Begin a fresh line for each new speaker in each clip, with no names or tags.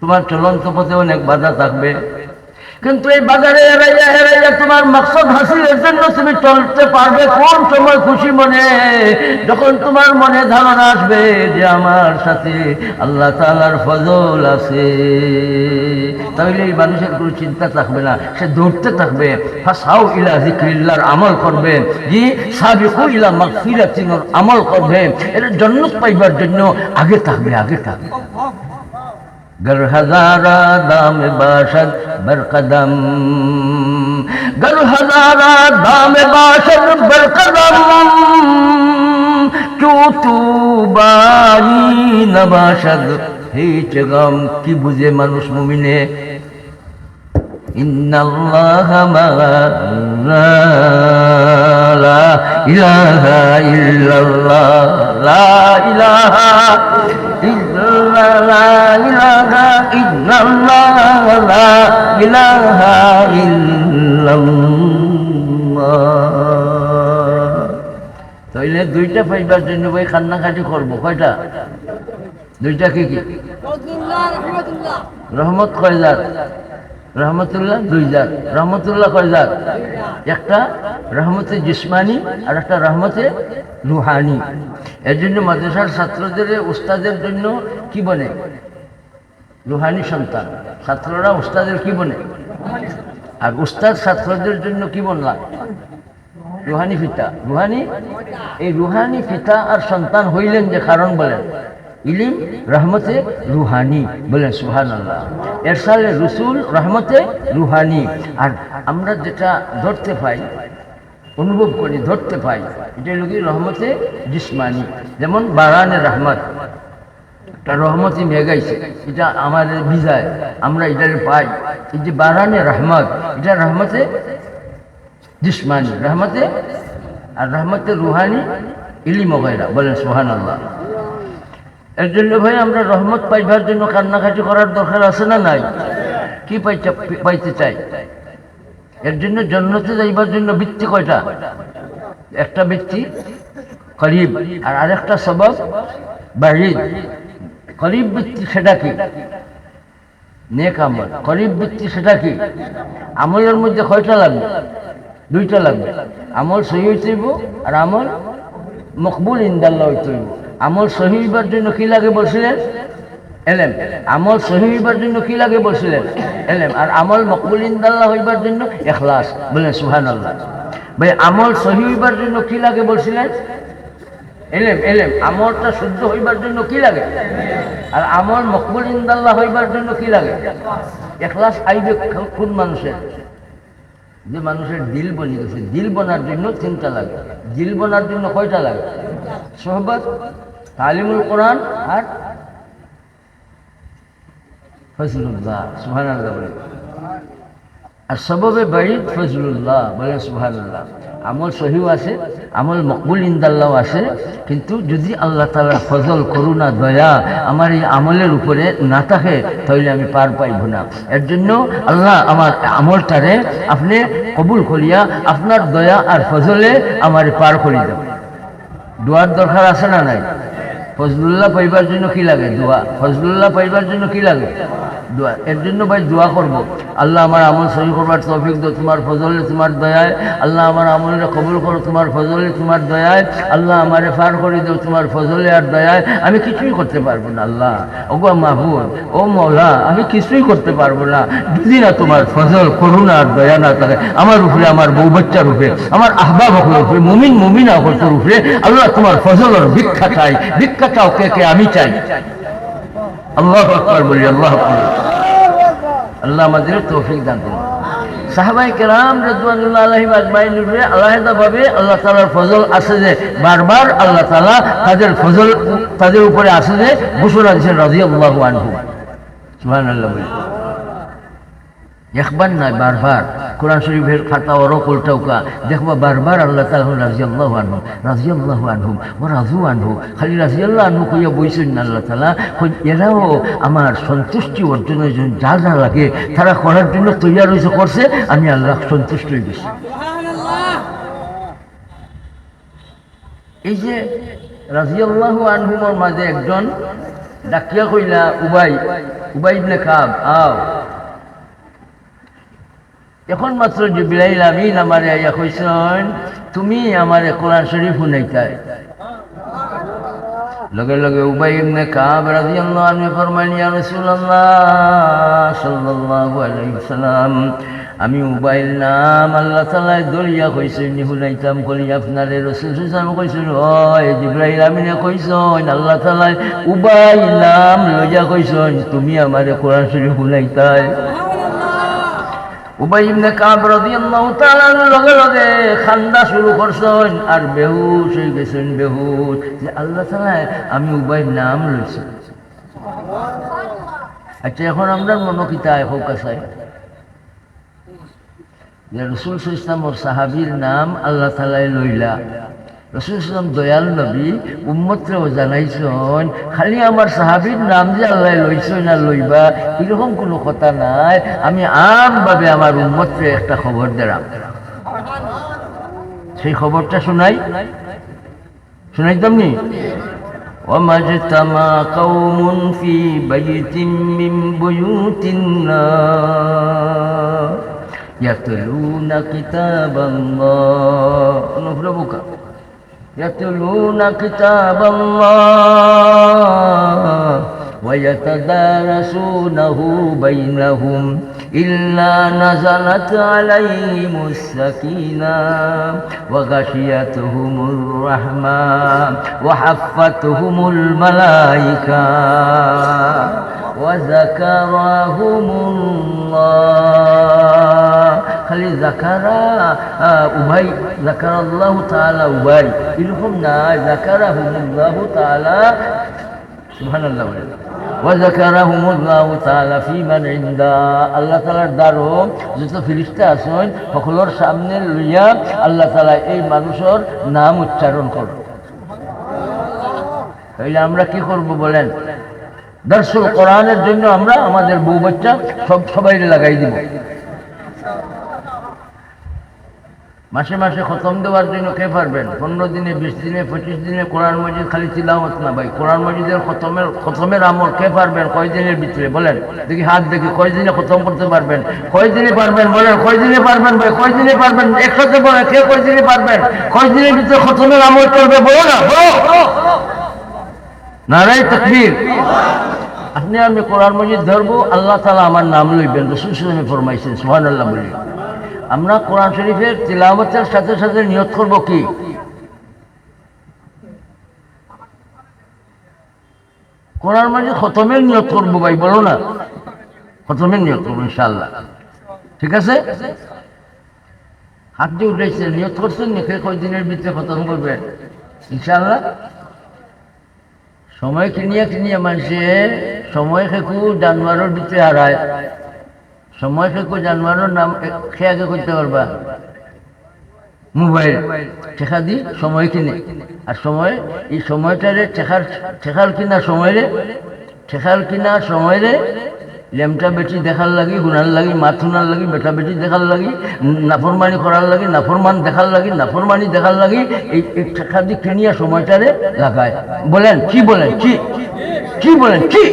তোমার চলন্ত পথে অনেক বাধা থাকবে। কিন্তু এই বাজারে এড়াইয়া এড়াইয়া তোমার মকসদ হাসিলের জন্য তুমি চলতে পারবে কোন সময় খুশি মনে? যখন তোমার মনে ধারণা আসবে যে আমার সাথে আল্লাহ তাআলার ফজল আছে। তাহলে এই মানুষের কোনো চিন্তা থাকবে না, সে দৌড়তে থাকবে। ফাসাও ইলা জিক্রিল্লাহর আমল করবে। জি, সাবিকু ইলা মাগফিরাতিনের আমল করবে। এটা জন্নত পাইবার জন্য আগে থাকবে আগে থাকবে। گر ہزارہ دام باشد بر قدم گر ہزارہ دام باشد بر قدم کیوں تو باری نباشد হে চেগম কি বুঝে মানুষ মুমিনে ইন্নাল্লাহা ইলাহা ইল্লাল্লাহ লা ইলাহা لا إله إلا الله لا إله إلا الله তাইলে দুইটা পাইবার জন্য ভাই কান্নাকাটি করবো কয়টা দুইটা কি কি
ফজলুল্লাহ রহমতুল্লাহ
রহমত কয় জাত রহমতুল্লাহ দুই জাত রহমতুল্লাহ কয় জাত একটা রহমতে জিসমানি আর একটা রহমতে রুহানি এর জন্য মাদ্রাসার ছাত্রদের, উস্তাদের জন্য কি বনে রুহানি সন্তান। ছাত্ররা উস্তাদের কি বনে আর উস্তাদ ছাত্রদের জন্য কি বনলাম রুহানি ফিতা। রুহানি? এই রুহানি ফিতা আর সন্তান হইলেন যে কারণ বলেন। ইলিম রহমতে রুহানি বলেন সুহান আল্লাহ এরসালে রসুল রহমতে রুহানি। আর আমরা যেটা ধরতে পাই অনুভব করি, ধরতে পাই। এটা হলো কি, রহমতে জিসমানি। যেমন বারানে রহমত। একটা রহমতি মেঘাইছে এটা আমাদের বিজায়। আমরা এটার পাই। এই যে বারানে রহমত, এটা রহমতে জিসমানি। রহমতে আর রহমতে রুহানি ইলিম ওগাইরা বলেন সোহান আল্লাহ এর জন্য ভাই, আমরা রহমত পাইবার জন্য কান্নাকাটি করার দরকার আছে না নাই? কি পাইতে পাইতে চাই? এর জন্য জন্নতে যাইবার জন্য বৃত্তি কয়টা? একটা ব্যক্তি করিব। আর আরেকটা সবক বাহিদ করিব বৃত্তি সেটা কি? নেক আমল। করিব বৃত্তি সেটা কি? আমলের মধ্যে কয়টা লাগবে? দুইটা লাগবে। আমল সহি হইতে আর আমল মকবুল ইন্দাল্লাহ হইতে আমল সহি হইবার জন্য কি লাগে বলছিলেন? এলেম। আমল সহি হইবার জন্য কি লাগে বলছিলেন? এলেম। আর আমল মকবুল ইন্দাল্লাহ হইবার জন্য এখলাস। বলেন সুহান আল্লাহ ভাই, আমল সহি হইবার জন্য কি লাগে বলছিলেন? এলেম এলেম। আমলটা শুদ্ধ হইবার জন্য কি লাগে? আর আমল মকবুল ইন্দাল্লাহ হইবার জন্য কি লাগে? এখলাস আইবে কোন মানুষের? যে মানুষের দিল বনি গেছে। দিল বনার জন্য তিনটা লাগে। দিল বনার জন্য কয়টা লাগে? সোহবত, তালিমুল কোরআন আর ফজলুল্লাহ সুহান বলে। আর সববে ফজলুল্লাহ বলে সুহান আমল সহিও আছে, আমল মকবুল ইন্দাল্লাহ আছে, কিন্তু যদি আল্লাহ তালার ফজল, করুণা, দয়া আমার এই আমলের উপরে না থাকে, তাহলে আমি পার পাইব না। এর জন্য আল্লাহ আমার আমলটারে আপনি কবুল করিয়া আপনার দয়া আর ফজলে আমার পার করি দেব দোয়ার দরকার আছে না নাই? ফজলুল্লাহ পাইবার জন্য কি লাগে দোয়া? ফজলুল্লাহ পাইবার জন্য কি লাগে? দোয়া। এর জন্য ভাই দোয়া করব। আল্লাহ আমার আমল সহি করবার তৌফিক দো তোমার ফজলে, তোমার দয়ায়। আল্লাহ আমার আমলটা কবুল করো, তোমার ফজলে, তোমার দয়ায়। আল্লাহ আমারে ফার করে দাও, তোমার ফজলে আর দয়ায়। আমি কিছুই করতে পারব না, আল্লাহ। ওগো মাহবুব, ও মৌলা আমি কিছুই করতে পারব না। যদি না তোমার ফজল, করুণা আর দয়া না থাকে, আমার উপরে, আমার বউ বাচ্চার উপরে, আমার আহবাব হকলের উপরে, মুমিন, মুমিনা হকলের উপরে, আল্লাহ তোমার ফজলের ভিক্ষা চাই। ভিক্ষা চাও কে কে, আমি চাই। আল্লাহ আকবর বলি, আল্লাহ আকবর। আল্লাহ আমাদের তৌফিক দান করুন। সাহাবাই কেরাম রেদওয়ানুল্লাহ আলহিম আজমাইন আলাদাভাবে আল্লাহ তালার ফজল আছে যে, বারবার আল্লাহ তালা তাদের ফজল তাদের উপরে আছে যে ঘোষণা দিচ্ছেন রাজি আল্লাহ আনহু। সুহান আল্লাহ বলি। একবার নয় বারবার। কোরআন শরীফের খাতা ওরক উল্টাউকা দেখবা বারবার আল্লাহ তালা রাজি আল্লাহ আনহু রাজি আল্লাহ আনহু ও রাজু আনহু। খালি রাজি আল্লাহ আনহু কইয়া বইছেন না আল্লাহ তালা এরাও আমার সন্তুষ্টি অর্জনের জন্য যা যা লাগে তারা করার জন্য তৈরি হয়েছে করছে আমি আল্লাহ সন্তুষ্ট হয়ে গেছি। এই যে রাজিয়াল্লাহু আনহুমর মাঝে একজন ডাকিয়া কইলা উবাই উবাই ইবনে কাব আও। এখন মাত্র জিব্রাইল আমিন আমারে আইয়া কইছেন, তুমি আমারে কোরআন শরীফ শুনাইতাই। লগে লগে উবাই ইবনে কাব রাদিয়াল্লাহু আনহু ফরমান ইয়া রাসূলুল্লাহ সাল্লাল্লাহু আলাইহি ওয়াসাল্লাম, আমি উবাইল নাম আল্লাহ তাআলা দরিয়া নি শুনাইতাম, কলি আপনারে রাসূল সাল্লাল্লাহু কইছেন, ওই জিব্রাইল আমিনে কইছেন, আল্লাহ তাআলা উবাই নাম লইয়া কইছেন, তুমি আমারে কোরআন শরীফ শুনাইতাই। উবাই কাব রাদিয়াল্লাহু লগে লগে খান্দা শুরু করছেন আর বেহুশ হয়ে গেছেন বেহুশ। যে আল্লাহ তাআলা, আমি উবাই নাম লইছি। আচ্ছা এখন আমরা মনোকিতা হোক আছে যে রসুল ইসলাম ওর সাহাবির নাম আল্লাহ তালাই লইলা। রসুল ইসলাম দয়াল নবী উম্মতরেও জানাইছেন খালি আমার সাহাবির নাম যে আল্লাহ লইছেন না লইবা এরকম কোনো কথা নাই আমি আমভাবে আমার উম্মতরে একটা খবর দিলাম সেই খবরটা শোনাই শোনাইতাম নি وما اجتمع قوم في بيت من بيوت الله يتلون كتاب الله نفربك يتلون كتاب الله ويتدارسونه بينهم إلا نزلت عليهم السكينة وغشيتهم الرحمة وحفتهم الملائكة وذكرهم الله খালি জাকারা উভাই জাকার আল্লাহ তাআলা উভাই এরকম না জাকারা হুমুল্লাহ তাআলা সুবহানাল্লাহ বলেন وذكرهم الله تعالى في من عند আল্লাহ তাআলার দ্বারো যত ফিরিস্তা আছেন সকলের সামনে লইয়া আল্লাহ তাআলা এই মানুষের নাম উচ্চারণ করে তাইলে আমরা কি করব বলেন দর্শক কোরআনের জন্য আমরা আমাদের বউ বাচ্চা সব সবাই লাগাই দিব মাসে মাসে খতম দেওয়ার জন্য কে পারবেন? পনেরো দিনে, বিশ দিনে, পঁচিশ দিনে কোরআন মজিদ খালি তিলাওয়াত না ভাই। কোরআন মজিদের খতমের খতমের আমল কে পারবেন? কয় দিনের ভিতরে? বলেন। দেখি হাত দেখি কয় দিনে খতম করতে পারবেন? কয় দিনে পারবেন? বলেন কয় দিনে পারবেন ভাই? কয় দিনে পারবেন? একসাথে বলেন, কে কয় দিনে পারবেন? কয় দিনের ভিতরে খতমের আমল করবে বলো না নারাই তকবীর। আপনি আমি কোরআন মজিদ ধরবো, আল্লাহ তালা আমার নাম লইবেন, রসুল সালামে ফরমাইছেন সোহান আল্লাহ বলি। আমরা কোরআন শরীফের তিলাওয়াতের সাথে সাথে নিয়ত করব কি? কোরআন মজিদ খতমের নিয়ত করব ভাই, বলো না। খতমের নিয়ত করব ইনশাল্লাহ ঠিক আছে? হাত দিয়ে উঠেছে, নিয়ত করছেন নিখে কয় দিনের ভিতরে খতম করবেন? ইনশাল্লাহ সময় কিনিয়া কিনিয়া মানুষে সময় খেকু জানোয়ারের ভিতরে হারায়। সময় খেকু জানোয়ারের নাম আগে করতে পারবা। মোবাইল। ঠেকা দি সময় কিনে। আর সময়, এই সময়টারে ঠেকার ঠেকার কিনা সময়রে ঠেকার কিনা সময়রে লেমটা বেটি দেখার লাগি, গুনার লাগি মাথুনার লাগি, বেটা বেটি দেখার লাগি, নাফরমানি করার লাগি, নাফরমান দেখার লাগি, নাফরমানি দেখার লাগি, এই এই ঠেকা দি কিনিয়া সময়টারে লাগায়। বলেন, কি বলেন, কি? কি বলেন, কি?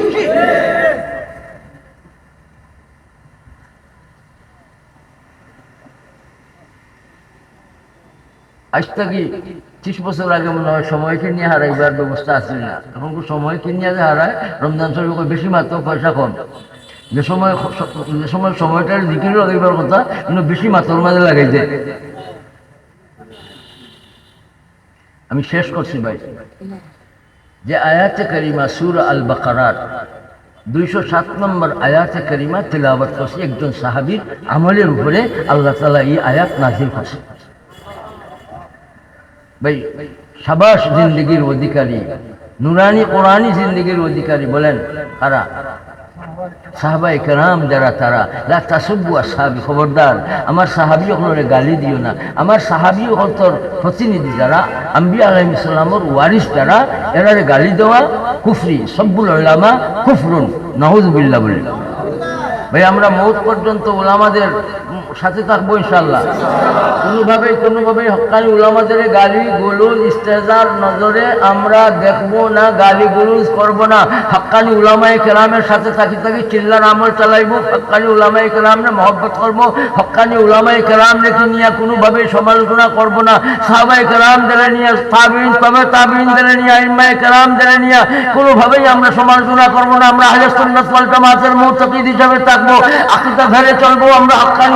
আজ থেকে ত্রিশ বছর আগে মনে হয় সময়কে নিয়ে হারাইবার ব্যবস্থা আছিল না। এখন সময়কে নিয়ে যে হারায় রমজান শরীফ বেশি মাত্র পয়সা কম। যে সময় যে সময় সময়টার দিকে লাগাইবার কথা, কিন্তু বেশি মাত্রার মাঝে লাগাই যায় আমি শেষ করছি ভাই। যে আয়াতে করিমা সুর আল বাকারার দুইশো সাত নম্বর আয়াতে করিমা তেলাওয়াত করছে একজন সাহাবীর আমলের উপরে আল্লাহ তালা এই আয়াত নাজিল করছে ভাই, সাবাস জিন্দগির অধিকারী, নুরানি কোরআনি জিন্দগির অধিকারী বলেন কারা সাহাবাই কেরাম যারা তারা, লা তাসব্বু সাহাবি খবরদার, আমার সাহাবি ওখানে গালি দিও না। আমার সাহাবি ওখানতর প্রতিনিধি যারা, আম্বি আলহিম ইসলামর ওয়ারিস যারা, এরারে গালি দেওয়া, কুফরি, সব্বুল আল্লামা কুফরুন নাহুজবিল্লা বলে। ভাই, আমরা মৌত পর্যন্ত ওলামাদের সাথে থাকব ইনশাল্লাহ কোনোভাবেই কোনোভাবেই হকানি ওলামাদের গালি গুলুজ ইস্তেজার নজরে আমরা দেখব না, গালি গুলুজ করব না। হকানি উলামাই কেরামের সাথে থাকি থাকি চিল্লার আমল চালাইবো, হকানি উলামাই কেরামরে মহব্বত করব, হকানি উলামাই কেরাম রেখে নিয়ে কোনোভাবেই সমালোচনা করব না। সাহাবাই কেরাম দিলে নিয়ে তাবিন তবে তাবিন দিলে নিয়ে ইমাই কেরাম দিলে নিয়ে, কোনোভাবেই আমরা সমালোচনা করব না। আমরা হাজার সুন্নত ওয়াল জামাতের মুতাকিদ হিসাবে থাকব। আকিদা ধরে চলবো। আমরা হকানি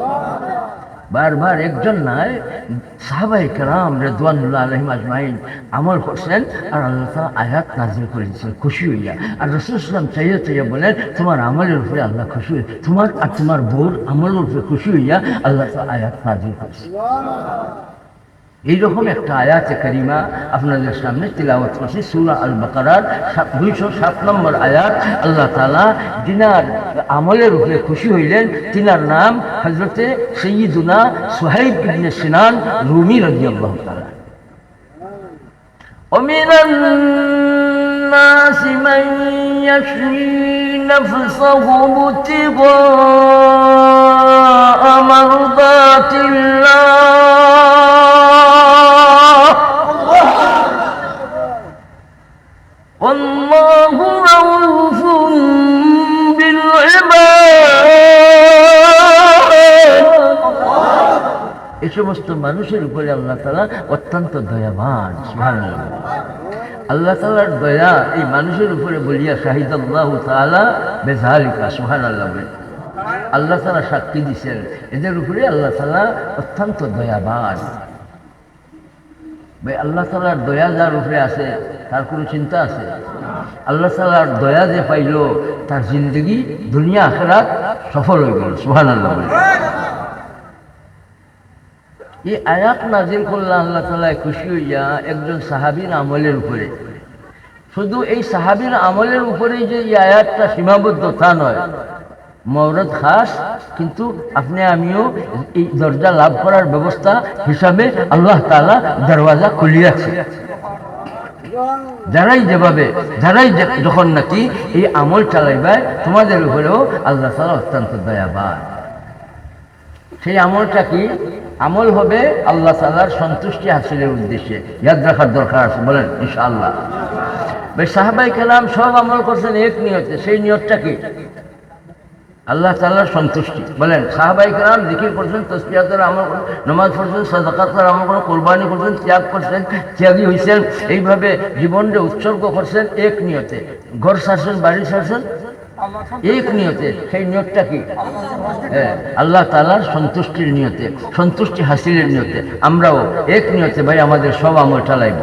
বারবার একজন নয় সাহাবাই কালাম রেদওয়ানুল্লাহ আলহিম আজমাইন, আমল করছেন আর আল্লাহ তালা আয়াত নাজিল করে খুশি হইয়া। আর রসুলাম চাইয়া চাইয়া বলেন, তোমার আমলের উপরে আল্লাহ খুশি হই তোমার আর তোমার বোর আমলের উপরে খুশি হইয়া আল্লাহ তালা আয়াত নাজিল করছে। এইরকম একটা আয়াতে করিমা আপনাদের সামনে তিলাওয়াত করছি সুরা আল বাকারার দুইশো সাত নম্বর আয়াত আল্লাহ তালা যিনার আমলের উপরে খুশি হইলেন তিনার নাম হজরতে সৈয়দুনা সুহাইব ইবনে সিনান রুমি রাজি আল্লাহ তালা ومن الناس من يشري نفسه ابتغاء مرضات الله والله رؤوف بالعباد এই সমস্ত মানুষের উপরে আল্লাহ তালা অত্যন্ত দয়াবান সুবহানাল্লাহ। আল্লাহ তালার দয়া এই মানুষের উপরে বলিয়া শাহিদ আল্লাহ তালা বেজালিকা সুহান আল্লাহ বলে আল্লাহ তালা সাক্ষী দিছেন এদের উপরে আল্লাহ তালা অত্যন্ত দয়াবান ভাই আল্লাহ তালার দয়া যার উপরে আছে তার কোনো চিন্তা আছে? আল্লাহ তালার দয়া যে পাইল, তার জিন্দগি দুনিয়া আখেরাত সফল হয়ে গেল সুহান আল্লাহ এই আয়াত নাজিল করলে আল্লাহ তালায় খুশি হইয়া একজন সাহাবীর আমলের উপরে। শুধু এই সাহাবীর আমলের উপরেই যে এই আয়াতটা সীমাবদ্ধ তা নয়। মৌরত খাস, কিন্তু আপনি আমিও এই দরজা লাভ করার ব্যবস্থা হিসাবে আল্লাহ তালা দরওয়াজা খুলিয়াছে যারাই যেভাবে, যারাই যখন নাকি এই আমল চালাইবে, তোমাদের উপরেও আল্লাহ তালা অত্যন্ত দয়াবান। সেই আমলটা কি? আমল হবে আল্লাহ তালার সন্তুষ্টি হাসিলের উদ্দেশ্যে। ইয়াদ রাখার দরকার আছে, বলেন, ইনশাআল্লাহ। সাহাবাই কালাম সব আমল করছেন, এক নিয়তে। সেই নিয়তটা কি? আল্লাহ তালার সন্তুষ্টি। বলেন সাহাবাই কালাম জিকির করছেন তসবিয়াতের আমল নমাজ পড়ছেন সাদাকাতের আমল করেন কোরবানি করছেন ত্যাগ করছেন ত্যাগী হয়েছেন এইভাবে জীবনকে উৎসর্গ করছেন এক নিয়তে। ঘর সারছেন বাড়ি সারছেন এক নিয়তে। সেই নিয়তটা কি? হ্যাঁ, আল্লাহ তালার সন্তুষ্টির নিয়তে সন্তুষ্টি হাসিলের নিয়তে। আমরাও এক নিয়তে ভাই আমাদের সব আমল চালাইব